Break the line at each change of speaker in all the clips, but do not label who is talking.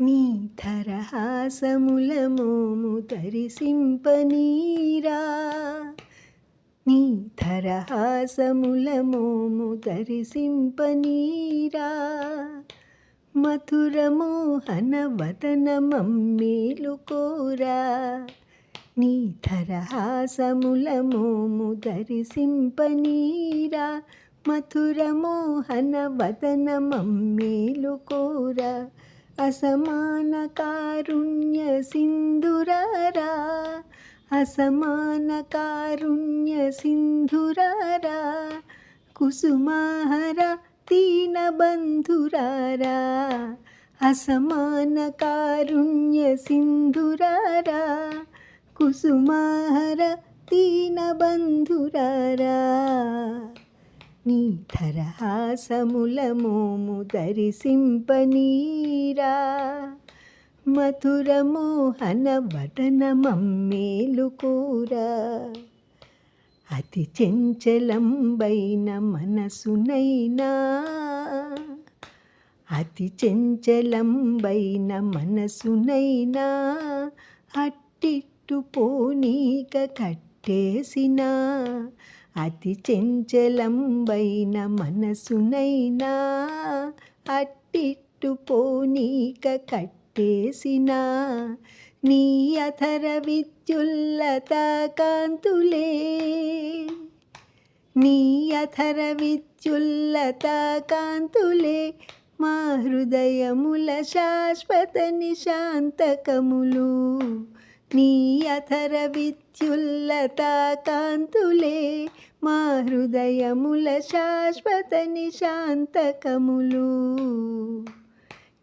నీ తరహాసముల మోము దరిసింపనీరా నీ తరహాసముల మోము దరిసింపనీరా మధుర మోహన వదన మమ్మేలు కోరా. నీ తరహాసముల మోము దరిసింపనీరా మధుర మోహన వదన మమ్మేలు కోరా. అసమాన కారుణ్య సింధురారా అసమాన కారుణ్య సింధురారా కుసుమాహర దీన బంధురారా అసమాన కారుణ్య సింధురారా కుసుమాహర దీన బంధురారా నీ తరహాసముల మోము దరిసింపనీరా. మధురమోహన మోహన అతి చెంచలంబైన మనసునైనా. అతి చెంచలంబైన మనసునైనా. అట్టిట్టు పోనీక కట్టేసినా. అతి చెంచలంబైన మనసునైనా అట్టిట్టు పోనీక కట్టేసిన. నీ అధర విద్యుల్లత కాంతులే నీ అధర విద్యుల్లత కాంతులే మా హృదయముల శాశ్వత నిశాంతకములు. నీ అథర విద్యుల్లత కాంతులే మా హృదయముల శాశ్వత నిశాంతకములు.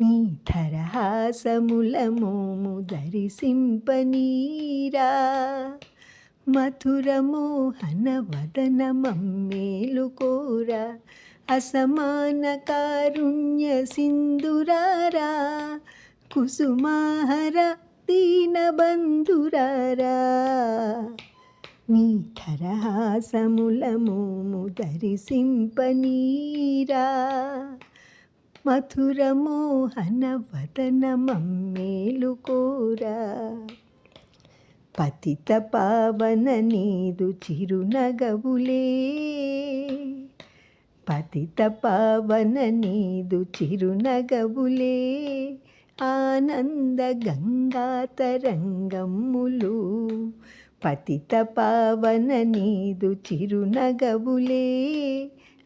నీ తరహాసముల మోము దరిసింపనీరా. మధుర మోహన వదన మమ్మేలు కోరా అసమాన కారుణ్య సింధురారా కుసుమాహర దీన బంధురారా. నీ తరహాసముల ధరిసింపనీరా దరిసింపనీరా. మధుర మోహన వదన మమ్మేలు కోరా. పతిత పావన నీదు చిరునగవులే. పతిత పావన నీదు చిరునగవులే. ఆనంద గంగా తరంగములు పతిత పావన నీదు చిరునగవులే.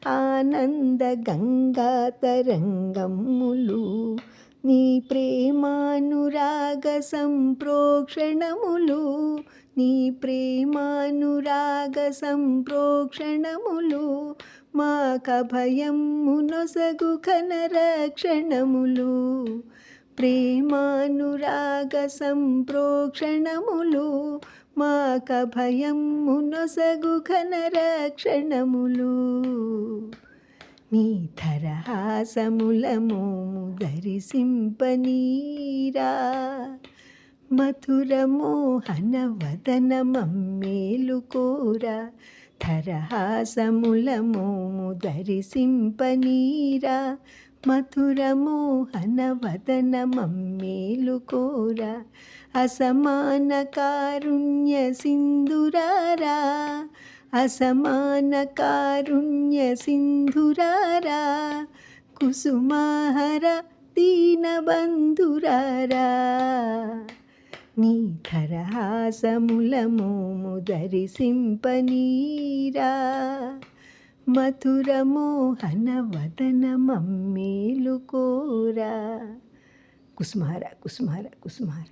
ఆనంద గంగా తరంగములు నీ ప్రేమానురాగ సంప్రోక్షణములు నీ ప్రేమానురాగ సంప్రోక్షణములు మాకభయము ఘన రక్షణములు ప్రేమానురాగ సంప్రోక్షణములు మాక భయము నొసగు రక్షణములు. నీ తరహాసముల మోము దరిసింపనీరా మధుర మోహన వదన మమ్మేలు కోరా. తరహాసముల మోము దరిసింపనీరా మధుర మోహన మమ్మేలు కోరా అసమాన కారుణ్య సింధురారా అసమాన కారుణ్య సింధురారా కుసుమాహర దీనబంధురారా. నీ ధరహాసముల మోము దరిసింపనీరా మధుర మోహన వదన మమ్మీలు కోరా. కుసుమార కుసుమార కుసుమార.